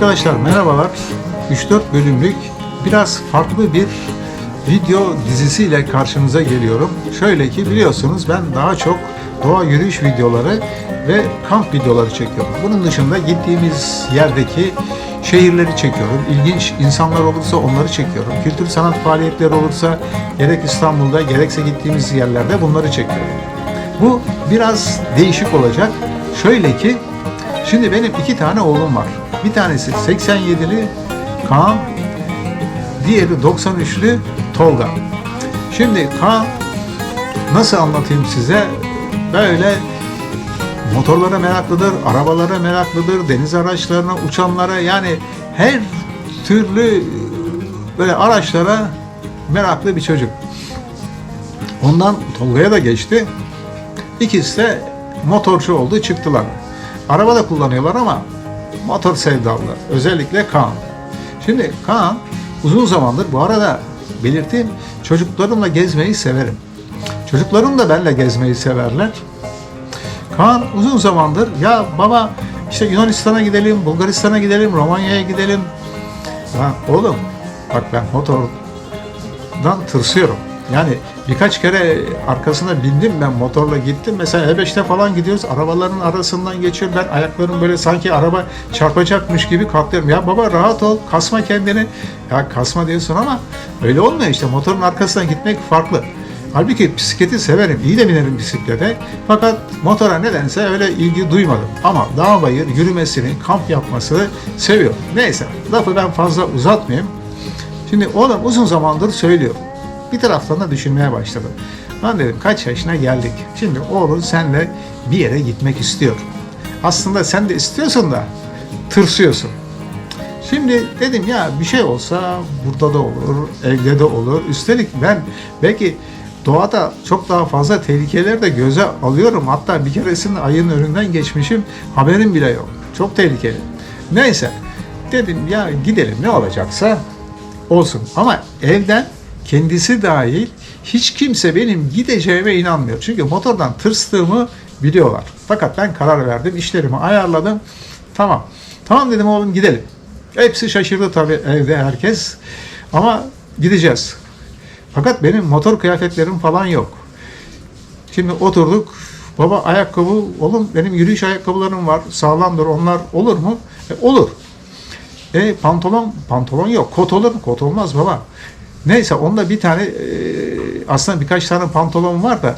Arkadaşlar merhabalar. 3-4 bölümlük biraz farklı bir video dizisiyle karşınıza geliyorum. Şöyle ki biliyorsunuz ben daha çok doğa yürüyüş videoları ve kamp videoları çekiyorum. Bunun dışında gittiğimiz yerdeki şehirleri çekiyorum. İlginç insanlar olursa onları çekiyorum. Kültür sanat faaliyetleri olursa gerek İstanbul'da gerekse gittiğimiz yerlerde bunları çekiyorum. Bu biraz değişik olacak. Şöyle ki Şimdi benim iki tane oğlum var. Bir tanesi 87'li Kaan, diğeri 93'lü Tolga. Şimdi Kaan nasıl anlatayım size? Böyle motorlara meraklıdır, arabalara meraklıdır, deniz araçlarına, uçanlara yani her türlü böyle araçlara meraklı bir çocuk. Ondan Tolga'ya da geçti. İkisi de motorcu oldu, çıktılar. Araba da kullanıyorlar ama motor sevdalılar. Özellikle Kaan. Şimdi Kaan uzun zamandır bu arada belirteyim çocuklarımla gezmeyi severim. Çocuklarım da benimle gezmeyi severler. Kaan uzun zamandır ya baba işte Yunanistan'a gidelim, Bulgaristan'a gidelim, Romanya'ya gidelim. Ya oğlum bak ben motordan tırsıyorum. Yani birkaç kere arkasına bindim ben motorla gittim. Mesela E5'te falan gidiyoruz. Arabaların arasından geçiyor. Ben ayaklarım böyle sanki araba çarpacakmış gibi kalkıyorum. Ya baba rahat ol. Kasma kendini. Ya kasma diyorsun ama öyle olmuyor işte. Motorun arkasından gitmek farklı. Halbuki bisikleti severim. iyi de binerim bisiklete. Fakat motora nedense öyle ilgi duymadım. Ama dağ bayır yürümesini, kamp yapmasını seviyorum. Neyse lafı ben fazla uzatmayayım. Şimdi oğlum uzun zamandır söylüyor. Bir taraftan da düşünmeye başladım. Ben dedim kaç yaşına geldik. Şimdi oğlun senle bir yere gitmek istiyor. Aslında sen de istiyorsun da tırsıyorsun. Şimdi dedim ya bir şey olsa burada da olur, evde de olur. Üstelik ben belki doğada çok daha fazla tehlikeleri de göze alıyorum. Hatta bir keresinde ayın önünden geçmişim haberim bile yok. Çok tehlikeli. Neyse dedim ya gidelim ne olacaksa olsun. Ama evden kendisi dahil hiç kimse benim gideceğime inanmıyor. Çünkü motordan tırstığımı biliyorlar. Fakat ben karar verdim, işlerimi ayarladım. Tamam. Tamam dedim oğlum gidelim. Hepsi şaşırdı tabii evde herkes. Ama gideceğiz. Fakat benim motor kıyafetlerim falan yok. Şimdi oturduk. Baba ayakkabı, oğlum benim yürüyüş ayakkabılarım var. Sağlamdır onlar olur mu? E, olur. E pantolon, pantolon yok. Kot olur mu? Kot olmaz baba. Neyse onda bir tane e, aslında birkaç tane pantolon var da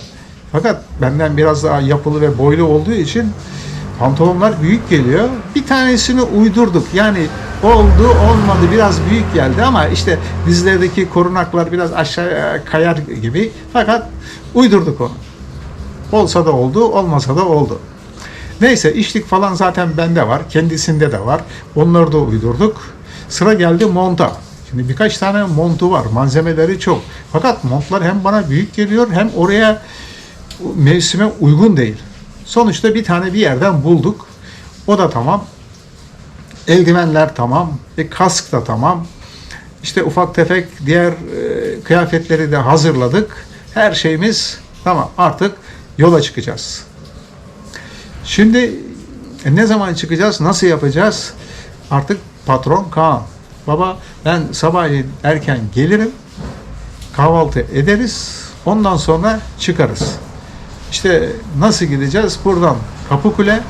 fakat benden biraz daha yapılı ve boylu olduğu için pantolonlar büyük geliyor. Bir tanesini uydurduk. Yani oldu olmadı biraz büyük geldi ama işte dizlerdeki korunaklar biraz aşağıya kayar gibi. Fakat uydurduk onu. Olsa da oldu, olmasa da oldu. Neyse içlik falan zaten bende var. Kendisinde de var. Onları da uydurduk. Sıra geldi monta. Şimdi birkaç tane montu var. Malzemeleri çok. Fakat montlar hem bana büyük geliyor hem oraya mevsime uygun değil. Sonuçta bir tane bir yerden bulduk. O da tamam. Eldivenler tamam. E, kask da tamam. İşte ufak tefek diğer e, kıyafetleri de hazırladık. Her şeyimiz tamam. Artık yola çıkacağız. Şimdi e, ne zaman çıkacağız? Nasıl yapacağız? Artık patron Kaan. Baba ben sabahleyin erken gelirim. Kahvaltı ederiz. Ondan sonra çıkarız. İşte nasıl gideceğiz? Buradan Kapıkule,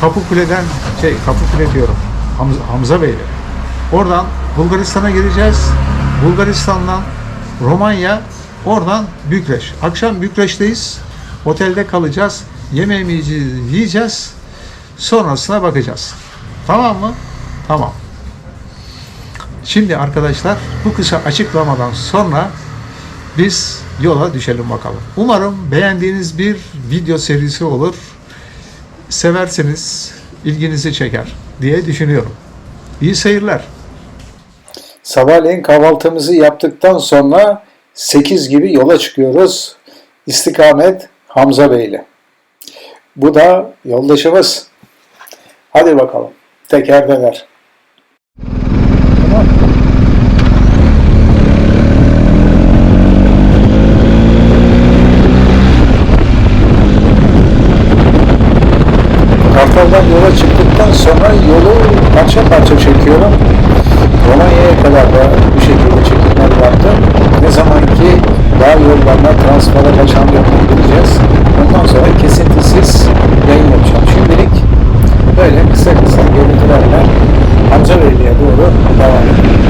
Kapıkule'den şey Kapıkule diyorum. Hamza, Hamza Bey'le. Oradan Bulgaristan'a gideceğiz. Bulgaristan'dan Romanya, oradan Bükreş. Akşam Bükreş'teyiz. Otelde kalacağız. Yemeğimizi yiyeceğiz. Sonrasına bakacağız. Tamam mı? Tamam. Şimdi arkadaşlar bu kısa açıklamadan sonra biz yola düşelim bakalım. Umarım beğendiğiniz bir video serisi olur. Severseniz ilginizi çeker diye düşünüyorum. İyi seyirler. Sabahleyin kahvaltımızı yaptıktan sonra 8 gibi yola çıkıyoruz. İstikamet Hamza Beyli. Bu da yoldaşımız. Hadi bakalım. Tekerdeler. Kartal'dan yola çıktıktan sonra yolu parça parça çekiyorum. Romanya'ya kadar da bu şekilde çekimler yaptım. Ne zaman ki dağ yollarına transfera kaçan yoluna gideceğiz. Ondan sonra kesintisiz yayın yapacağım. Şimdilik böyle kısa kısa görüntülerle Hamza Beyli'ye doğru devam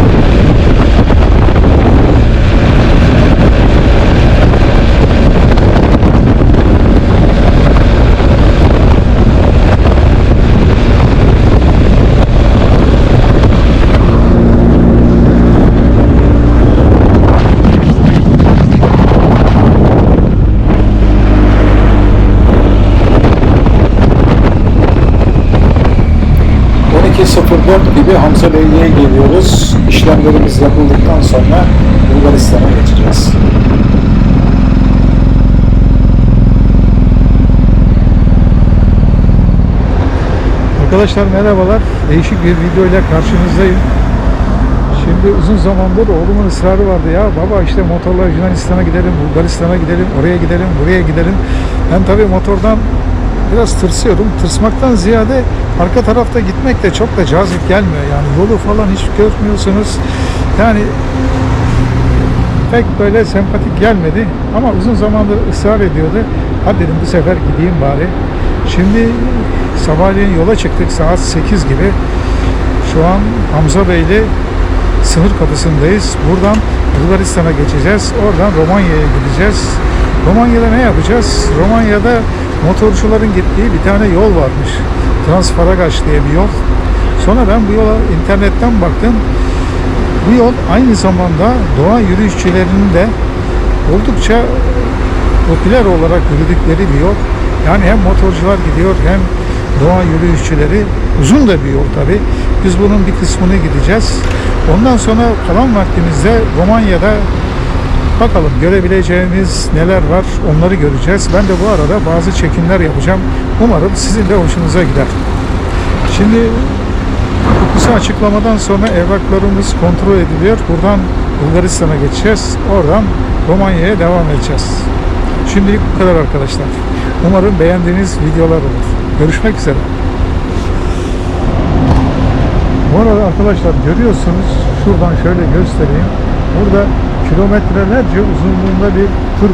edelim. gibi Hamza Beyliğe geliyoruz. İşlemlerimiz yapıldıktan sonra Bulgaristan'a geçeceğiz. Arkadaşlar merhabalar. Değişik bir video ile karşınızdayım. Şimdi uzun zamandır oğlumun ısrarı vardı ya baba işte motorla Yunanistan'a gidelim, Bulgaristan'a gidelim, oraya gidelim, buraya gidelim. Ben tabii motordan biraz tırsıyorum. Tırsmaktan ziyade arka tarafta gitmek de çok da cazip gelmiyor. Yani yolu falan hiç görmüyorsunuz. Yani pek böyle sempatik gelmedi ama uzun zamandır ısrar ediyordu. Hadi dedim bu sefer gideyim bari. Şimdi sabahleyin yola çıktık saat 8 gibi. Şu an Hamza Bey'le sınır kapısındayız. Buradan Bulgaristan'a geçeceğiz. Oradan Romanya'ya gideceğiz. Romanya'da ne yapacağız? Romanya'da motorcuların gittiği bir tane yol varmış. Transfaragaç diye bir yol. Sonra ben bu yola internetten baktım. Bu yol aynı zamanda doğa yürüyüşçülerinin de oldukça popüler olarak yürüdükleri bir yol. Yani hem motorcular gidiyor hem doğa yürüyüşçüleri uzun da bir yol tabi. Biz bunun bir kısmını gideceğiz. Ondan sonra kalan vaktimizde Romanya'da bakalım görebileceğimiz neler var onları göreceğiz. Ben de bu arada bazı çekimler yapacağım. Umarım sizin de hoşunuza gider. Şimdi kısa açıklamadan sonra evraklarımız kontrol ediliyor. Buradan Bulgaristan'a geçeceğiz. Oradan Romanya'ya devam edeceğiz. Şimdilik bu kadar arkadaşlar. Umarım beğendiğiniz videolar olur. Görüşmek üzere. Bu arada arkadaşlar görüyorsunuz şuradan şöyle göstereyim. Burada kilometrelerce uzunluğunda bir tır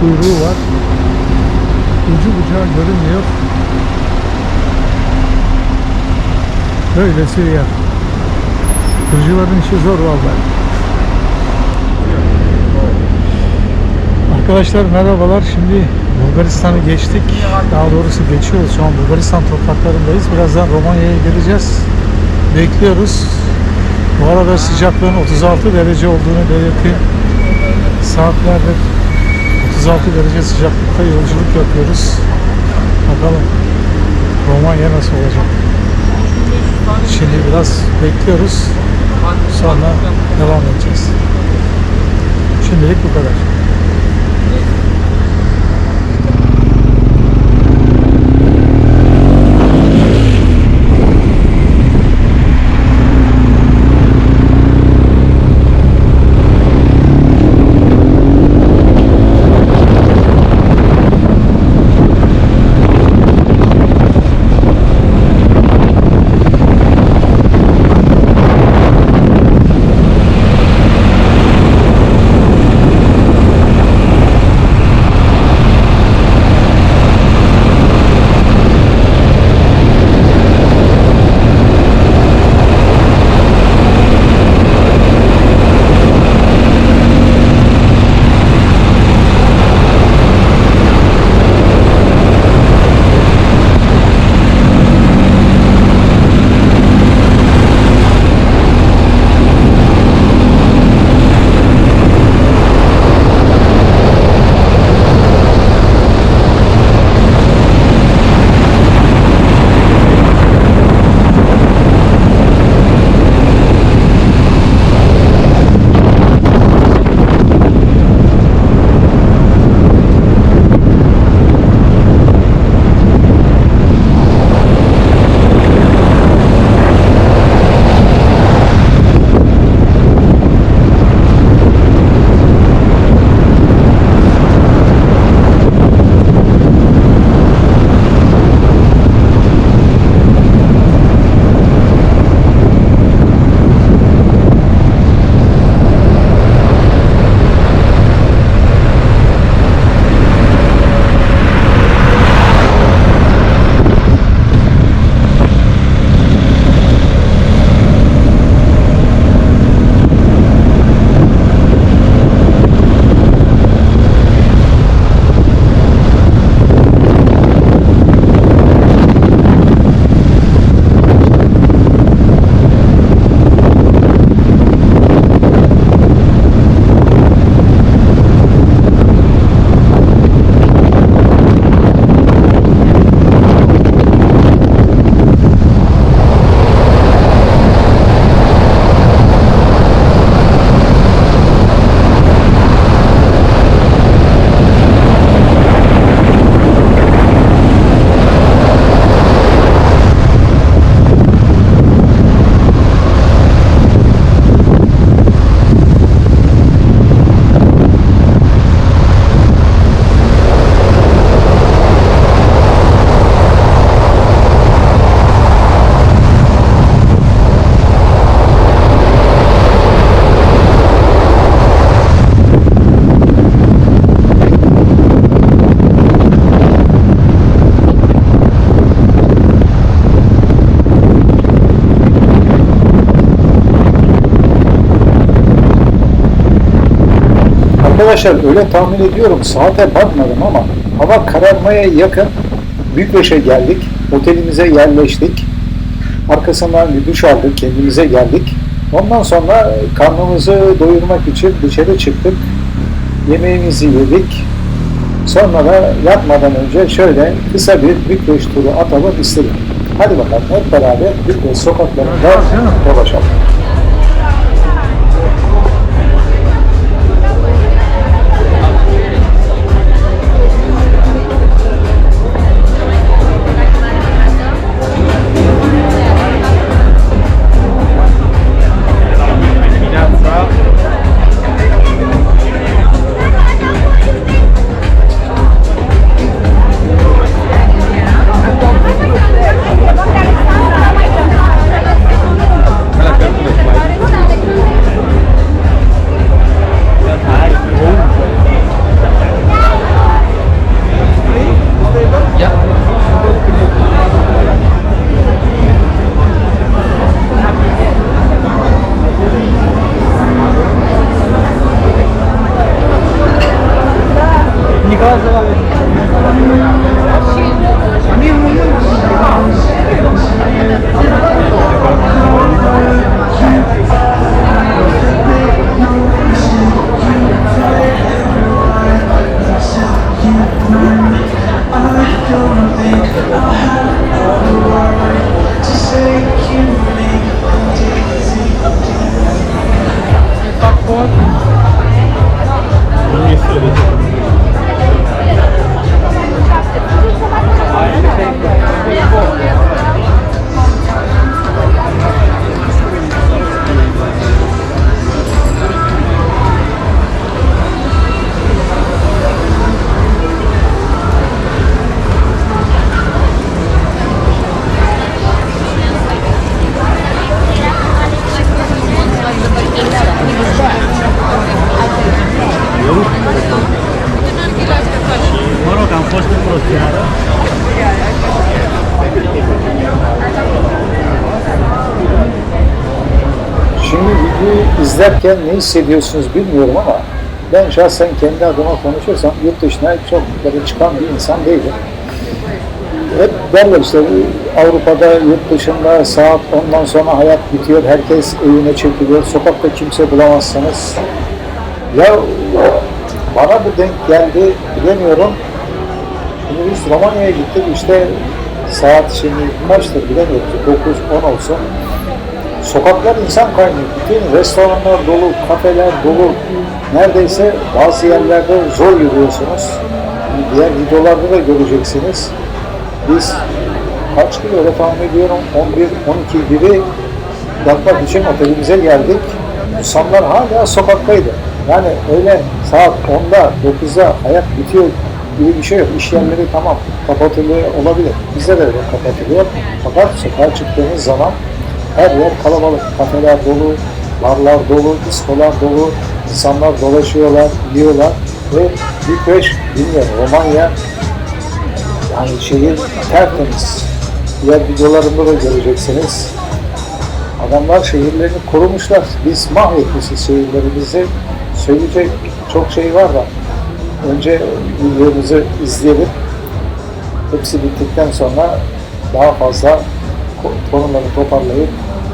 kuyruğu var. Ucu bucağı görünmüyor. Böylesi bir yer. Tırcıların işi zor vallahi. Arkadaşlar merhabalar. Şimdi Bulgaristan'ı geçtik. Daha doğrusu geçiyoruz. Şu an Bulgaristan topraklarındayız. Birazdan Romanya'ya geleceğiz. Bekliyoruz. Bu arada sıcaklığın 36 derece olduğunu belirteyim. Saatlerdir 36 derece sıcaklıkta yolculuk yapıyoruz. Bakalım Romanya nasıl olacak? Şimdi biraz bekliyoruz. Sonra devam edeceğiz. Şimdilik bu kadar. Arkadaşlar öyle tahmin ediyorum. Saate bakmadım ama hava kararmaya yakın Bükreş'e geldik. Otelimize yerleştik. Arkasından bir duş aldık. Kendimize geldik. Ondan sonra karnımızı doyurmak için dışarı çıktık. Yemeğimizi yedik. Sonra da yatmadan önce şöyle kısa bir Bükreş turu atalım istedim. Hadi bakalım hep beraber Bükreş sokaklarında dolaşalım. İzlerken ne hissediyorsunuz bilmiyorum ama ben şahsen kendi adıma konuşursam yurt dışına çok böyle çıkan bir insan değilim. Hep derler işte Avrupa'da, yurt dışında saat ondan sonra hayat bitiyor, herkes evine çekiliyor, sokakta kimse bulamazsanız. Ya bana bu denk geldi bilemiyorum. Şimdi biz Romanya'ya gittik işte saat şimdi kaçtır bilemiyorum 9-10 olsun. Sokaklar insan kaynıyor. Bütün restoranlar dolu, kafeler dolu. Neredeyse bazı yerlerde zor yürüyorsunuz. Diğer videolarda da göreceksiniz. Biz kaç gün öyle tahmin ediyorum 11-12 gibi yatmak için otelimize geldik. İnsanlar hala sokaktaydı. Yani öyle saat 10'da 9'da hayat bitiyor gibi bir şey yok. İş yerleri tamam kapatılıyor olabilir. Bizde de öyle kapatılıyor. Fakat sokağa çıktığınız zaman her yer kalabalık. Kafeler dolu, barlar dolu, diskolar dolu, insanlar dolaşıyorlar, yiyorlar ve Bükreş, bilmiyorum Romanya yani şehir tertemiz. Diğer videolarında da göreceksiniz. Adamlar şehirlerini korumuşlar. Biz mahvetmişiz şehirlerimizi. Söyleyecek çok şey var da önce videomuzu izleyelim. Hepsi bittikten sonra daha fazla konuları toparlayıp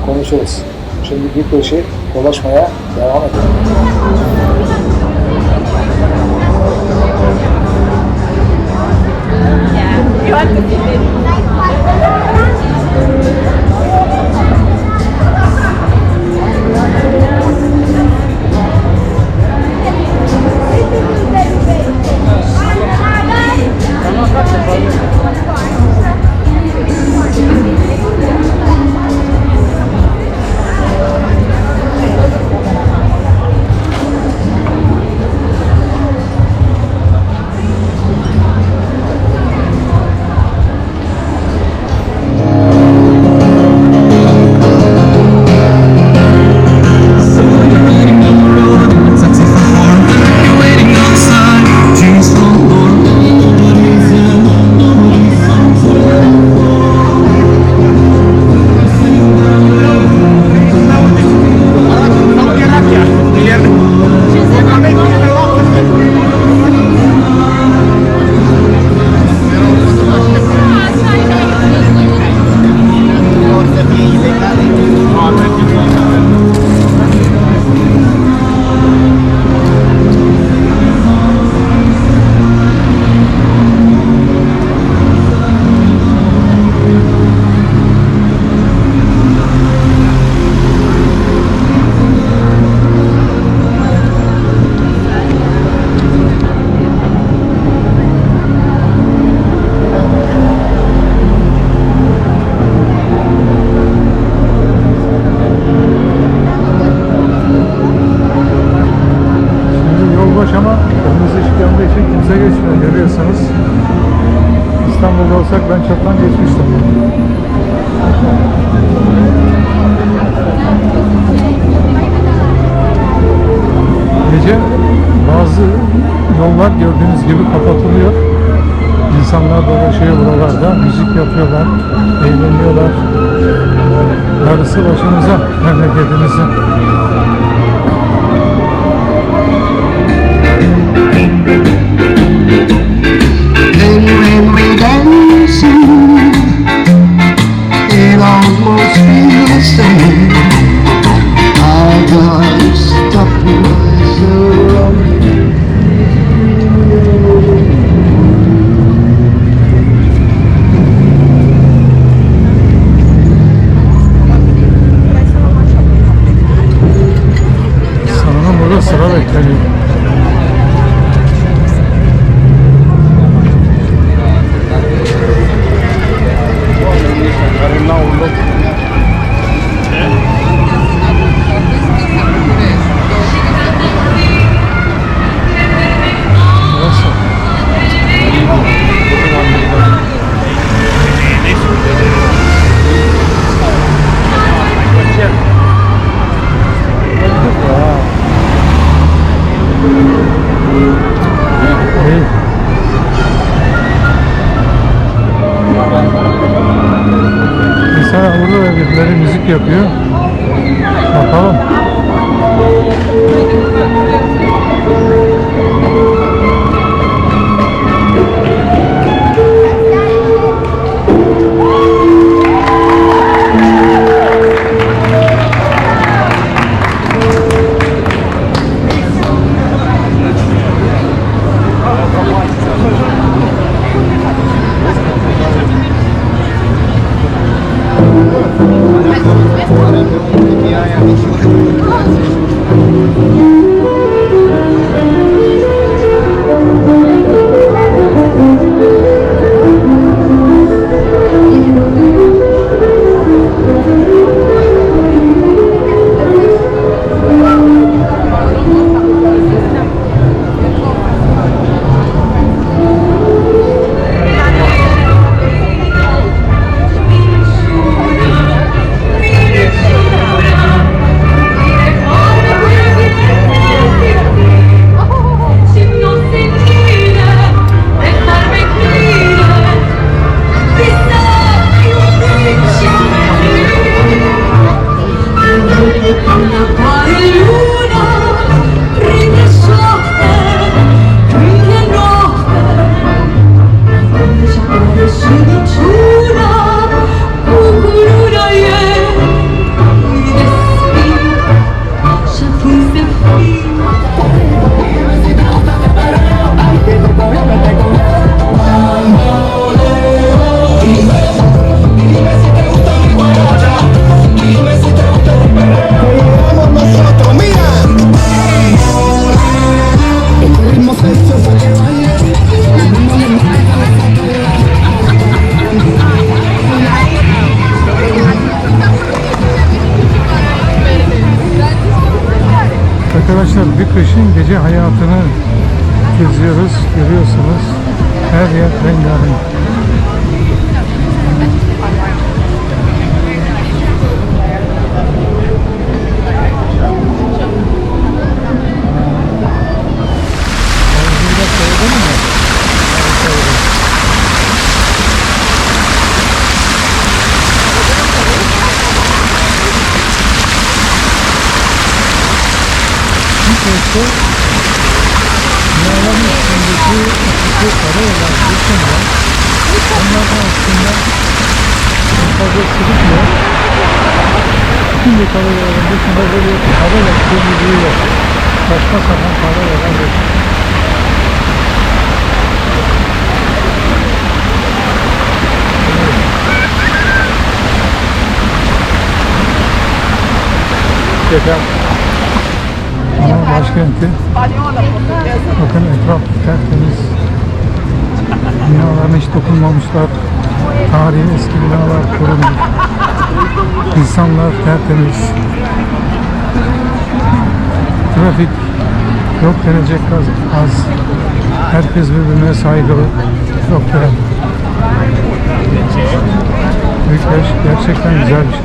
konuşuruz. Şimdi bir köşe dolaşmaya devam edelim. You yollar gördüğünüz gibi kapatılıyor. İnsanlar dolaşıyor buralarda, müzik yapıyorlar, eğleniyorlar. Darısı başımıza it almost feels the same. Arkadaşlar kışın gece hayatını geziyoruz, görüyorsunuz. Her yer rengarenk. Karayolların dışında böyle karayol temizliği yok. Saçma sapan karayollar yok. Yeter. Ama başkenti Bakın etraf tertemiz. Binalarına hiç dokunmamışlar. Tarihi eski binalar korunmuş. İnsanlar tertemiz. Trafik yok denecek az. az. Herkes birbirine saygılı. Çok güzel. Büyükler gerçekten güzel bir şey.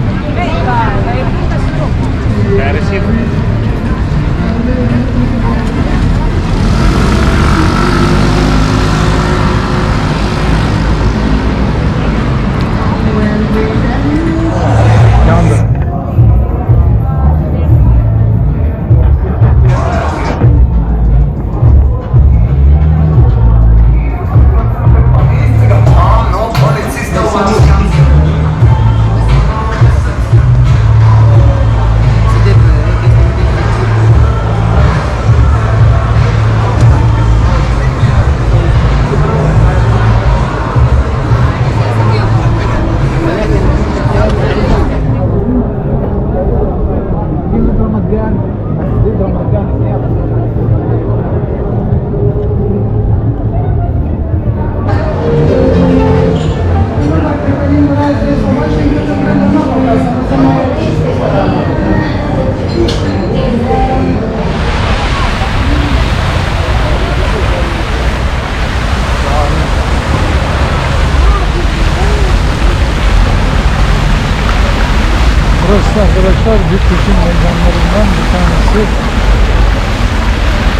Burası arkadaşlar Bütüş'ün meydanlarından bir tanesi.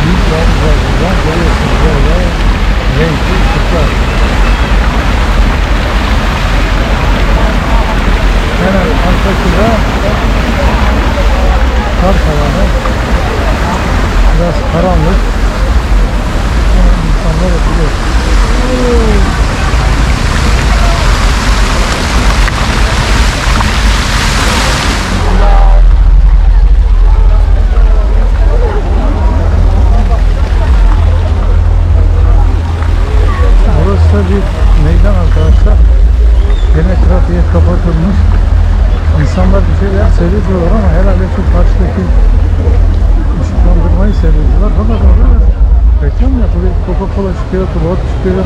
Büyük yardımcılarından görüyorsunuz böyle renkli ışıklar. Hemen arkasında kar tavanı. Biraz karanlık. Ama insanlar oturuyor. Burası da bir meydan arkadaşlar. Gene trafiğe kapatılmış. İnsanlar bir şeyler seyrediyorlar ama herhalde şu karşıdaki ışıklandırmayı seyrediyorlar. Fakat orada da reklam yapılıyor. Coca-Cola çıkıyor, Tuborg çıkıyor.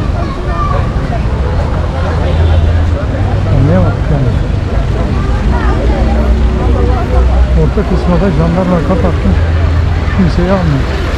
Anlayamadık yani. Orta kısmı da jandarma kapatmış. Kimseyi almıyor.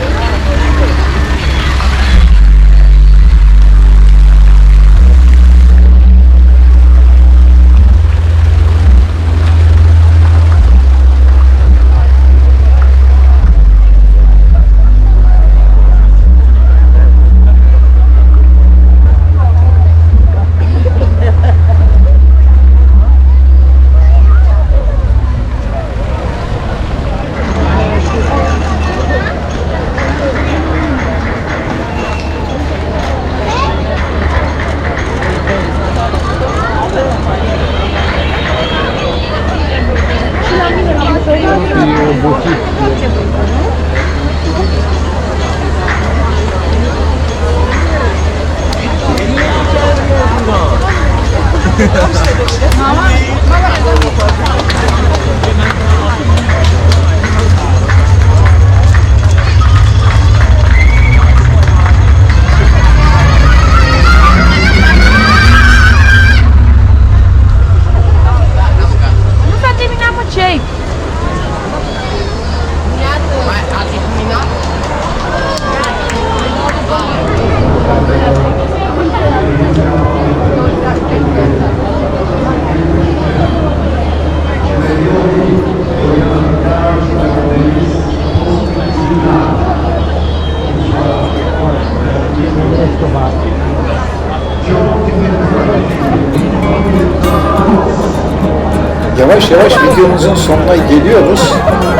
Videomuzun sonuna geliyoruz.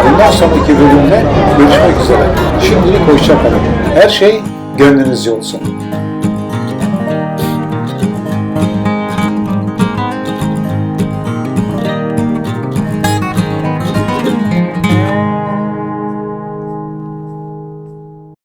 Bundan sonraki bölümde görüşmek üzere. Şimdilik hoşça kalın. Her şey gönlünüzce olsun.